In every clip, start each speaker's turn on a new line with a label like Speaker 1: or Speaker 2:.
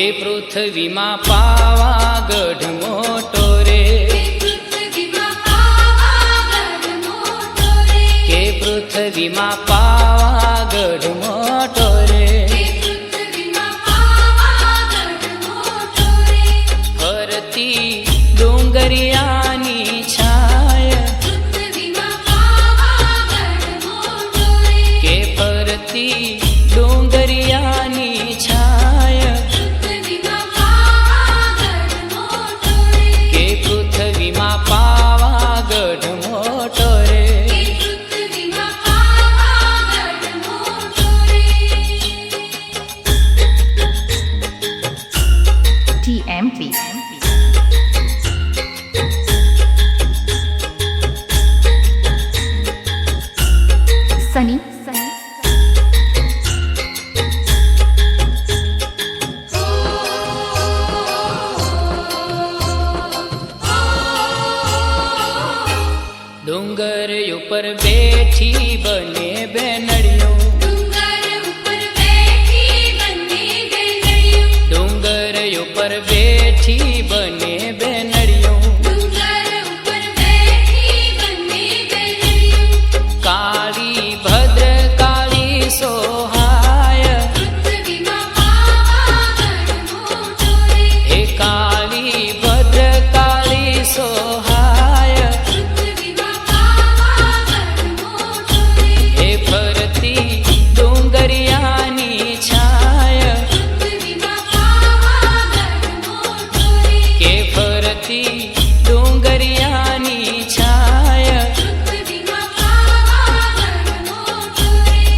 Speaker 1: એ પૃથ્વીમાં પાવાગઢ મોટો રે. કે પૃથ્વીમાં પા
Speaker 2: be
Speaker 1: પર બેઠી બની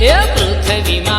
Speaker 1: હે પૃથ્વીમાં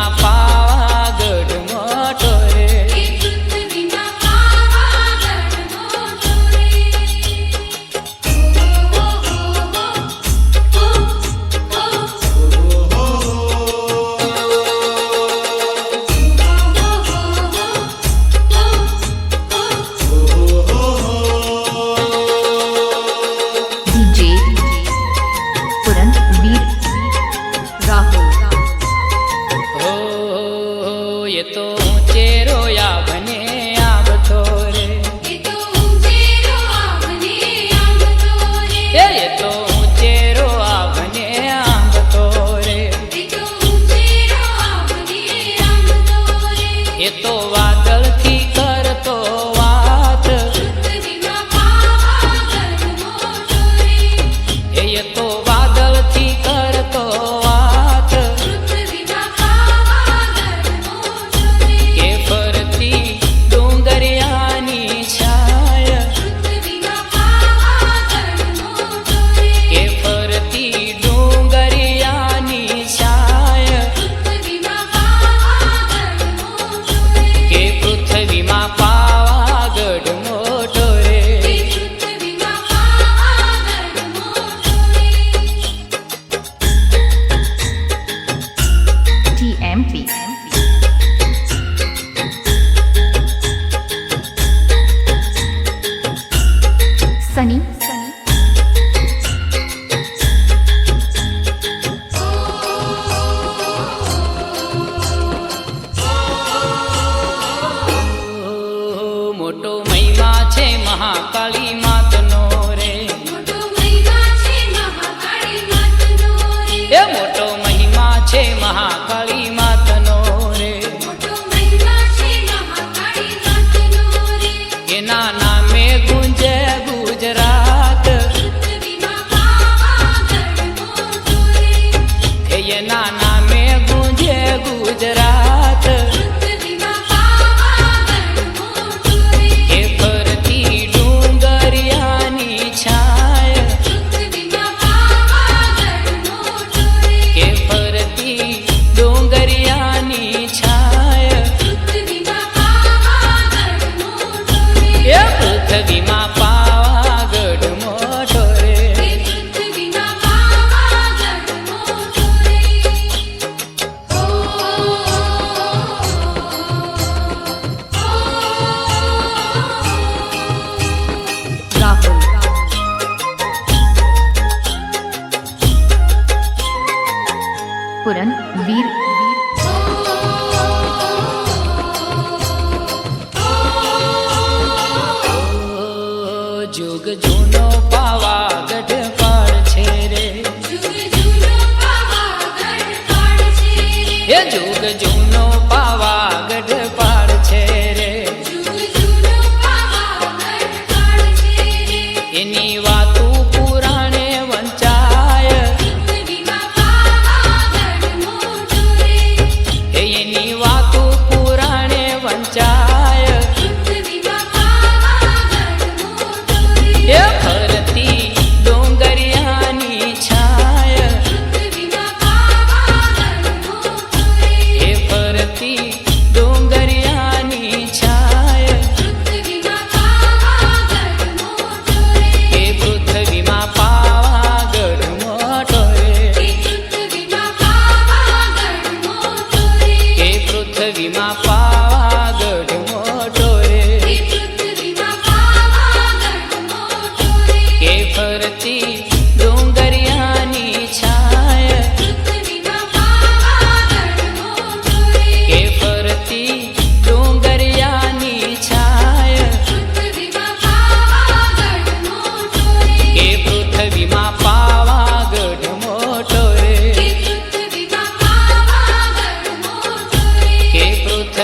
Speaker 2: પુરણ વીર
Speaker 1: જુગ જૂનો પાવાગઢ પર છે રે એ જુગ જૂનો પાવાગઢ પર છે રે એની વાત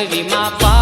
Speaker 1: પદવીમાં પા